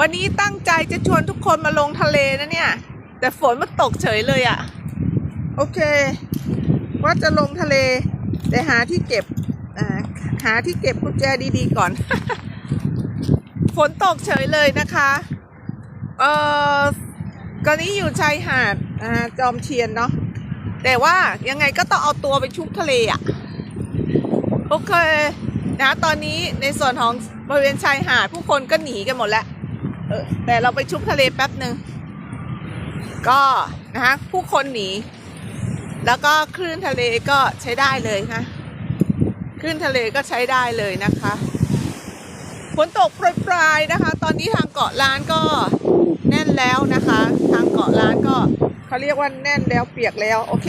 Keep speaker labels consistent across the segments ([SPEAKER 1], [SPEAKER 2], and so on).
[SPEAKER 1] วันนี้ตั้งใจจะชวนทุกคนมาลงทะเลนะเนี่ย แต่ฝนมันตกเฉยเลยอะ่ะ โอเค ว่าจะลงทะเล แต่หาที่เก็บอ่าหาที่เก็บกุญแจดีๆก่อน ฝนตกเฉยเลยนะคะเอ่อตอนนี้อยู่ชายหาดอ่าจอมเทียนเนาะแต่ว่ายังไงก็ต้องเอาตัวไปชุบทะเลอะ่ะโอเคนะตอนนี้ในส่วนของบริเวณชายหาดผู้คนก็หนีกันหมดแล้วเออ แต่เราไปชุบทะเลแป๊บหนึ่งก็นะคะผู้คนหนี แล้วก็คลื่นทะเลก็ใช้ได้เลยนะคลื่นทะเลก็ใช้ได้เลยนะคะฝนตกโปรยๆนะคะ ตอนนี้ทางเกาะล้านก็แน่นแล้วนะคะ ทางเกาะล้านก็เขาเรียกว่าแน่นแล้วเปียกแล้วโอเค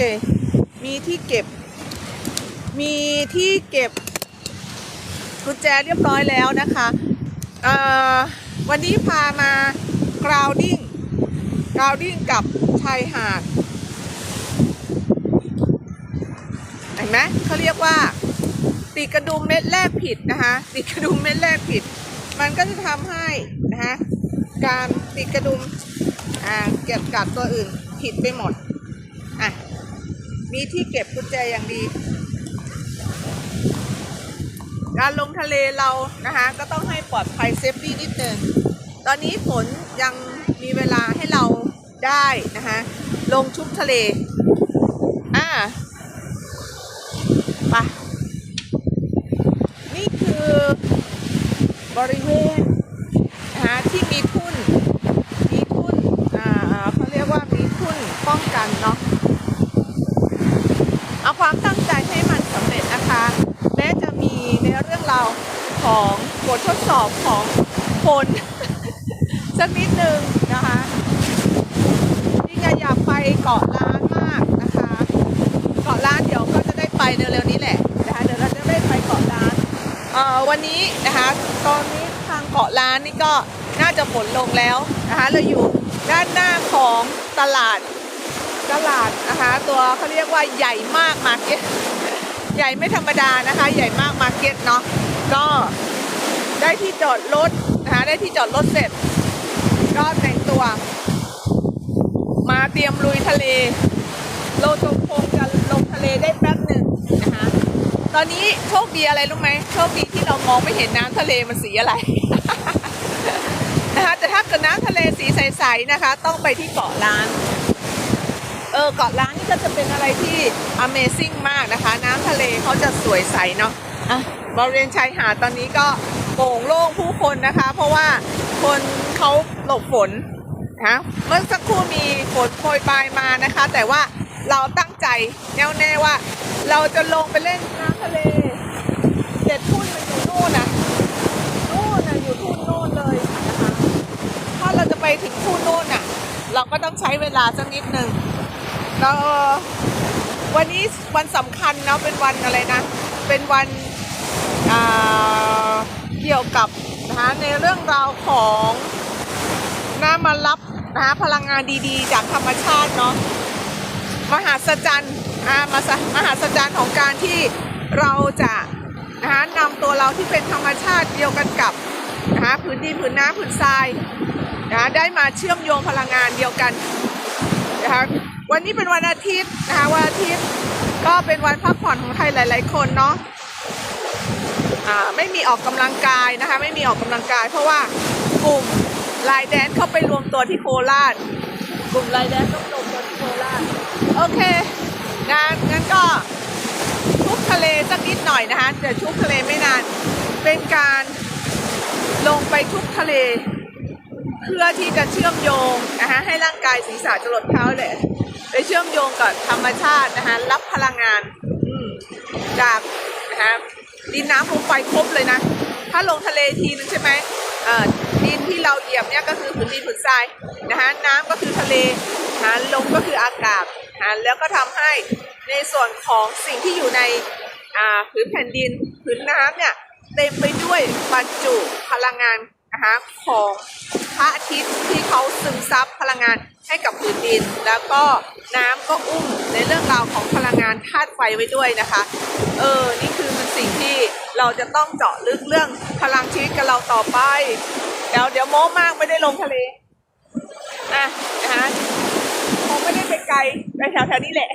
[SPEAKER 1] มีที่เก็บ มีที่เก็บกุญแจเรียบร้อยแล้วนะคะ เอ่อ วันนี้พามากราวดิ้งกราวดิ้งกับชายหาดเห็นไหมเขาเรียกว่าตีกระดุมเม็ดแรกผิดนะคะตีกระดุมเม็ดแรกผิด มันก็จะทำให้นะคะการตีกระดุมอ่าเก็บกัดตัวอื่นผิดไปหมดอะมีที่เก็บกุญแจอย่างดี การลงทะเลเรานะคะก็ต้องให้ปลอดภัยเซฟตี้นิดนึงตอนนี้ฝนยังมีเวลาให้เราได้นะคะลงชุบทะเลอ่าไปนี่คือบริเวณนะคะที่มีทุ่น อ่าเขาเรียกว่ามีทุ่นป้องกันเนาะ เอาความตั้งใจให้มันสำเร็จนะคะ แม้จะมีในเรื่องราว ของบททดสอบของคน สักนิดนึงนะคะที่อยากไปเกาะล้านมากนะคะ เกาะล้านเดี๋ยวก็จะได้ไปเร็วๆนี้แหละนะคะเดี๋ยวเราจะได้ไปเกาะล้านเอ่อวันนี้นะคะตอนนี้ทางเกาะล้านนี่ก็น่าจะฝนลงแล้วนะคะเราอยู่ด้านหน้าของตลาดตลาดนะคะตัวเขาเรียกว่าใหญ่มากมาร์เก็ตใหญ่ไม่ธรรมดานะคะ ใหญ่มากมาร์เก็ตเนาะ ก็ได้ที่จอดรถนะคะได้ที่จอดรถเสร็จ ก็แต่งตัว มาเตรียมลุยทะเล เราจะคงจะลงทะเลได้แป๊บหนึ่งนะคะ ตอนนี้โชคดีอะไรรู้ไหมโชคดีที่เรามองไม่เห็นน้ำทะเลมันสีอะไรนะคะแต่ถ้าเกิดน้ำทะเลสีใสๆนะคะ ต้องไปที่เกาะล้านเออเกาะล้านนี่ก็จะเป็นอะไรที่ Amazing มากนะคะ น้ำทะเลเขาจะสวยใสเนาะอะ บริเวณชายหาดตอนนี้ก็โป่งโล่งผู้คนนะคะ เพราะว่าคนเขาหลบฝนนะเมื่อสักครู่มีฝนโปรยปลายมานะคะ แต่ว่าเราตั้งใจแน่วแน่ว่า เราจะลงไปเล่นน้ำทะเลเจ็ดทุ่นมันอยู่นู่นนะนู่นนะอยู่ทุ่นนู่นเลยนะคะถ้าเราจะไปถึงทุ่นนู่นน่ะ เราก็ต้องใช้เวลาสักนิดหนึ่งแล้ววันนี้วันสำคัญเนาะเป็นวันอะไรนะ เป็นวัน เกี่ยวกับนะคะในเรื่องราวของนะมารับนะพลังงานดีๆ จากธรรมชาติเนาะมหาศจรรย์อ่ามสมหาศจรรย์ของการที่เราจะนะคะนำตัวเราที่เป็นธรรมชาติเดียวกันกับนะคะพื้นดินพื้นน้ำพื้นทรายนะได้มาเชื่อมโยงพลังงานเดียวกันนะคะวันนี้เป็นวันอาทิตย์นะคะวันอาทิตย์ก็เป็นวันพักผ่อนของใครหลาย ๆ คนเนาะ ไม่มีออกกำลังกายนะคะ ไม่มีออกกำลังกาย เพราะว่ากลุ่มลายแดนเข้าไปรวมตัวที่โคราช กลุ่มลายแดนต้องรวมตัวที่โคราช โอเคนงั้นก็ชุบทะเลสักนิดหน่อยนะคะแต่ชุบทะเลไม่นาน เป็นการลงไปชุบทะเล เพื่อที่จะเชื่อมโยงนะคะให้ร่างกายศีรษะจรดเท้าเลยไปเชื่อมโยงกับธรรมชาตินะคะรับพลังงานจากนะคะ ดินน้ำลมไฟครบเลยนะ ถ้าลงทะเลทีนึงใช่ไหมอ่อดินที่เราเหยียบเนี่ยก็คือผืนดินผืนทรายนะคะน้ำก็คือทะเลนะลมก็คืออากาศนะแล้วก็ทำให้ในส่วนของสิ่งที่อยู่ในอ่าผืนแผ่นดินผืนน้ำเนี่ยเต็มไปด้วยบรรจุพลังงานนะคะของพระอาทิตย์ที่เขาซึมซับพลังงานให้กับผืนดิน แล้วก็น้ำก็อุ้มในเรื่องราวของพลังงานธาตุไฟไว้ด้วยนะคะ เออ นี่คือมั สิ่งที่เราจะต้องเจาะลึกเรื่องพลังชีวิตกับเราต่อไป เดี๋ยวเดี๋ยวโม้มากไม่ได้ลงทะเลอะนะคะคงไม่ได้ไปไกลไปแถวแถวๆนี้แหละ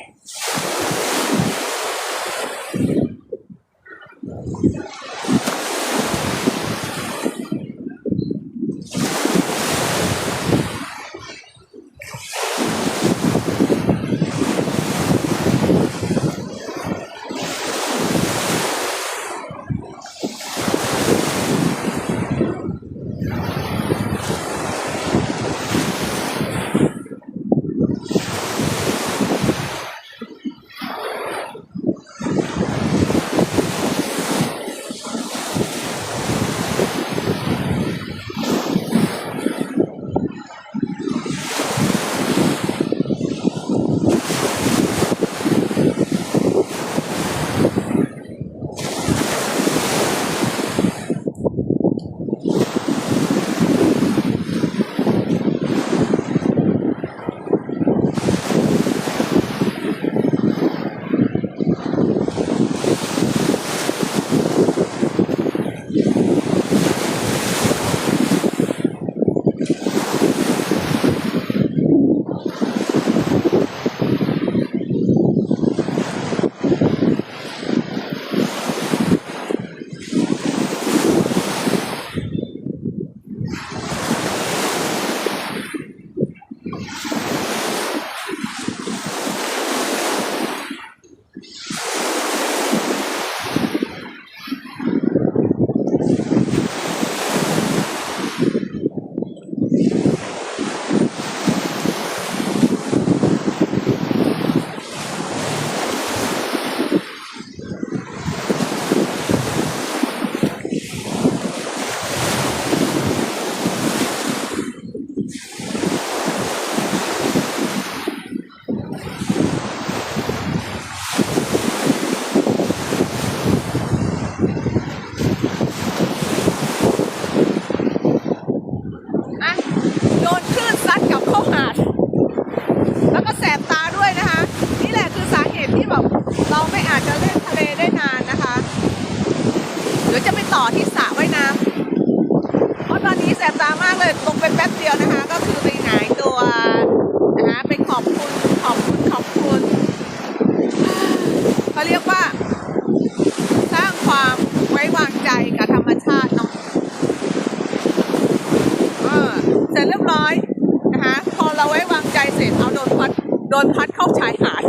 [SPEAKER 1] เดี๋ยวจะไปต่อที่สระว่ายน้ำเพราะตอนนี้แสบตามากเลยลงไปแป๊บเดียวนะคะ ก็คือไปหงายตัวนะคะไปขอบคุณขอบคุณขอบคุณเขาเรียกว่า สร้างความไว้วางใจกับธรรมชาติเนาะเออเสร็จเรียบร้อยนะคะพอเราไว้วางใจเสร็จเอาโดนพัดโดนพัดเข้าชายหาด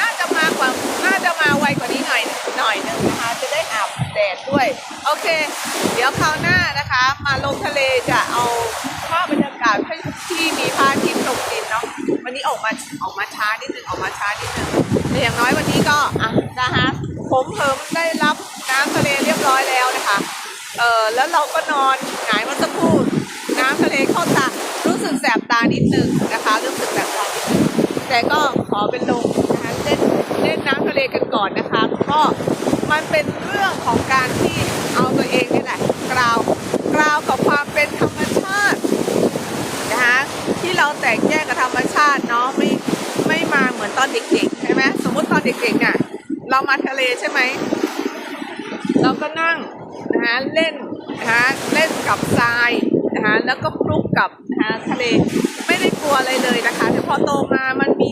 [SPEAKER 1] น่าจะมากกว่า น่าจะมาไวกว่านี้หน่อยหน่อยนึงนะคะ จะได้อาบ แดดด้วย โอเค เดี๋ยวคราวหน้านะคะ มาลงทะเลจะเอาภาพบรรยากาศให้ที่มีพระอาทิตย์ตกดินเนาะวันนี้ออกมาออกมาช้านิดนึงออกมาช้านิดนึงแต่อย่างน้อยวันนี้ก็อะนะคะผมเพิ่มได้รับน้ำทะเลเรียบร้อยแล้วนะคะเออแล้วเราก็นอนหงายมันสักครู่น้ำทะเลเข้าตารู้สึกแสบตานิดนึงนะคะรู้สึกแสบตานิดนึงแต่ก็ขอเป็นลงนะคะเล่น เลกันก่อนนะคะ ก็มันเป็นเรื่องของการที่เอาตัวเองนี่แหละกราวกราวกับความเป็นธรรมชาตินะคะที่เราแตกแยกกับธรรมชาติเนาะไม่ไม่มาเหมือนตอนเด็กๆใช่ไหมสมมุติตอนเด็กๆเนี่ยเรามาทะเลใช่ไหมเราก็นั่งนะคะเล่นนะคะเล่นกับทรายนะคะแล้วก็คลุกกับนะคะทะเลไม่ได้กลัวอะไรเลยนะคะแต่พอโตมามันมี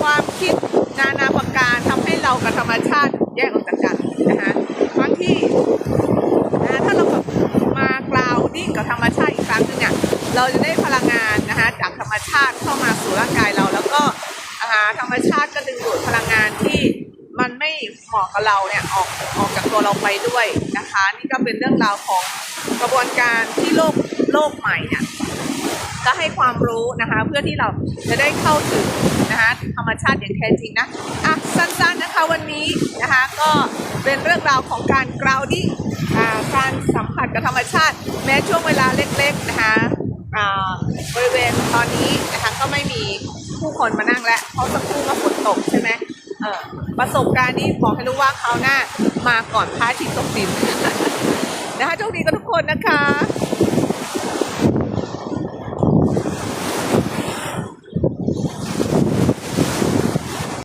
[SPEAKER 1] ความคิดนานาประการทำให้เรากับธรรมชาติแยกออกจากกันนะคะบางที่นะถ้าเราแบบมากราวดิ้งกับธรรมชาติอีกครั้งหนึงเนี่ยเราจะได้พลังงานนะคะจากธรรมชาติเข้ามาสู่ร่างกายเรา แล้วก็ธรรมชาติก็ดึงดูดพลังงานที่มันไม่เหมาะกับเราเนี่ยออกออกจากตัวเราไปด้วยนะคะ นี่ก็เป็นเรื่องราวของกระบวนการที่โลก โลกใหม่เนี่ยก็ให้ความรู้นะคะ เพื่อที่เราจะได้เข้าถึงนะคะธรรมชาติอย่างแท้จริงนะอะสั้นๆนะคะวันนี้นะคะก็เป็นเรื่องราวของการกราวดิ้งการสัมผัสกับธรรมชาติ แม้ช่วงเวลาเล็ก ๆนะคะบริเวณตอนนี้นะคะก็ไม่มีผู้คนมานั่งแล้วเพราะสักครู่ก็ฝนตกใช่ไหมประสบการณ์นี้บอกให้รู้ว่าเขาวหน้ามาก่อนพระอาทิตย์ตกดินนะคะโชคดีกันทุกคนนะคะ